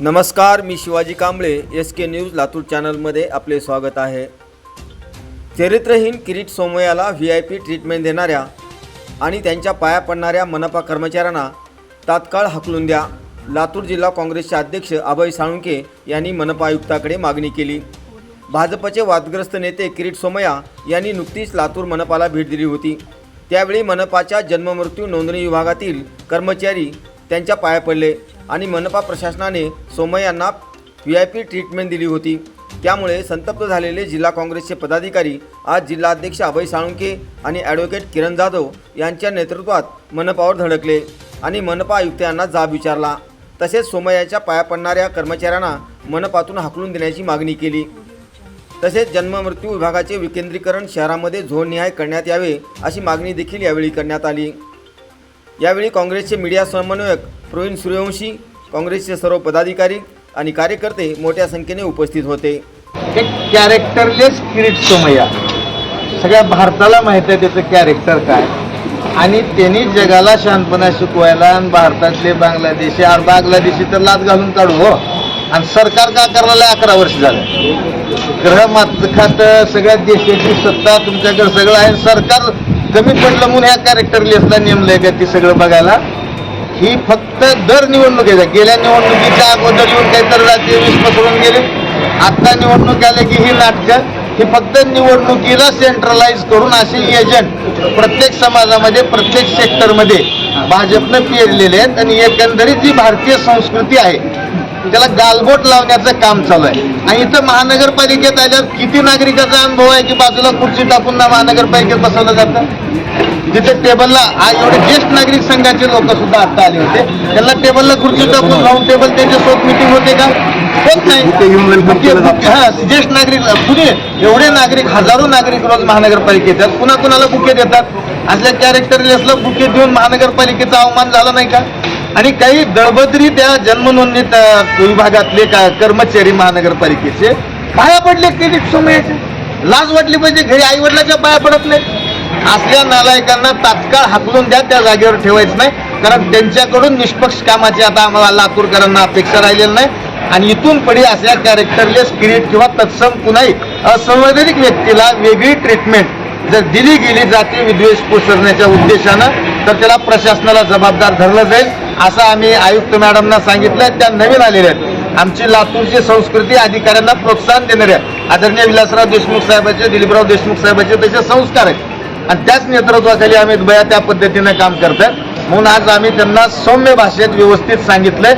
नमस्कार मी Shivaji Kamble S K news Latur चॅनलमध्ये आपले स्वागत आहे. चरित्रहीन किरीट सोमय्याला व्ही आय पी ट्रीटमेंट देणाऱ्या आणि त्यांच्या पाया पडणाऱ्या मनपा कर्मचाऱ्यांना तात्काळ हकलून द्या. लातूर जिल्हा काँग्रेसचे अध्यक्ष अभय साळुंके यांनी मनपा आयुक्ताकडे मागणी केली. भाजपचे वादग्रस्त नेते किरीट सोमय्या यांनी नुकतीच लातूर मनपाला भेट दिली होती. त्यावेळी मनपाच्या जन्ममृत्यू नोंदणी विभागातील कर्मचारी त्यांच्या पाया पडले. आणि मनपा प्रशासनाने सोमय यांना व्ही आय पी ट्रीटमेंट दिली होती. त्यामुळे संतप्त झालेले जिल्हा काँग्रेसचे पदाधिकारी आज जिल्हाध्यक्ष अभय साळुंके आणि ॲडव्होकेट किरण जाधव यांच्या नेतृत्वात मनपावर धडकले आणि मनपा आयुक्त यांना जाब विचारला. तसेच सोमयाच्या पाया पडणाऱ्या कर्मचाऱ्यांना मनपातून हाकलून देण्याची मागणी केली. तसेच जन्ममृत्यू विभागाचे विकेंद्रीकरण शहरामध्ये झोननिहाय करण्यात यावे अशी मागणी देखील यावेळी करण्यात आली. यावेळी काँग्रेसचे मीडिया समन्वयक प्रवीण सूर्यवंशी काँग्रेसचे सर्व पदाधिकारी आणि कार्यकर्ते मोठ्या संख्येने उपस्थित होते. एक कॅरेक्टरलेस किरीट सोमय्या. सगळ्या भारताला माहीत आहे त्याचं कॅरेक्टर काय. आणि त्यांनी जगाला शांतपणा शिकवायला आणि भारतातले बांगलादेशी आणि बांगलादेशी तर लाच घालून काढू हो. आणि सरकार का करायला अकरा वर्ष झालं? ग्रह मात खातं सगळ्या देशाची सत्ता तुमच्याकडे सगळं आहे. सरकार कमी पडलं म्हणून ह्या कॅरेक्टरलेसला नेमलंय का ती सगळं बघायला. ही फक्त दर निवडणुकीचा गेल्या निवडणुकीच्या अगोदर येऊन काहीतरी राज्य वीस पसरून गेले. आत्ता निवडणूक आल्या की ही नाटकं ही फक्त निवडणुकीला सेंट्रलाइज करून असे एजंट प्रत्येक समाजामध्ये प्रत्येक सेक्टरमध्ये भाजपनं पेरलेले आहेत आणि एकंदरीत जी भारतीय संस्कृती आहे. त्याला गालबोट लावण्याचं काम चालू आहे. आणि इथं महानगरपालिकेत आल्यावर किती नागरिकाचा अनुभव आहे की बाजूला खुर्ची टाकून ना महानगरपालिकेत बसवलं जातं? जिथे टेबलला आज एवढे ज्येष्ठ नागरिक संघाचे लोक सुद्धा आता आले होते. त्यांना टेबलला खुर्ची टाकून राऊंड टेबल त्यांच्यासोबत मिटिंग होते का? होत नाही. हा ज्येष्ठ नागरिक पुणे एवढे नागरिक हजारो नागरिक रोज महानगरपालिकेत येतात. कुणा कुणाला बुके देतात? असल्या कॅरेक्टरलेसला बुके देऊन महानगरपालिकेचा अवमान झाला नाही का? आणि काही दळबद्री त्या जन्मनोंदणी विभागातले का कर्मचारी महानगरपालिकेचे पाया पडले क्रेडिट समयाचे. लाज वाटली पाहिजे घरी आई वडिलाच्या पाया पडत नाही असल्या नालायकांना तात्काळ हाकलून द्या त्या जागेवर ठेवायचं नाही. कारण त्यांच्याकडून निष्पक्ष कामाची आता आम्हाला लातूरकरांना अपेक्षा राहिलेली नाही. आणि इथून पुढे अशा कॅरेक्टरलेस किरीट किंवा तत्सम कुणाही असंवैधानिक व्यक्तीला वेगळी ट्रीटमेंट जर दिली गेली जाती विद्वेष पसरण्याच्या उद्देशानं तर त्याला प्रशासनाला जबाबदार धरलं जाईल असं आम्ही आयुक्त मॅडमना सांगितलं त्या नवीन आलेल्या आहेत. आमची लातूरची संस्कृती अधिकाऱ्यांना प्रोत्साहन देणाऱ्या आदरणीय विलासराव देशमुख साहेबांचे दिलीपराव देशमुख साहेबांचे त्याचे संस्कार आहेत. आणि त्याच नेतृत्वाखाली आम्ही बया त्या पद्धतीने काम करतात म्हणून आज आम्ही त्यांना सौम्य भाषेत व्यवस्थित सांगितलंय.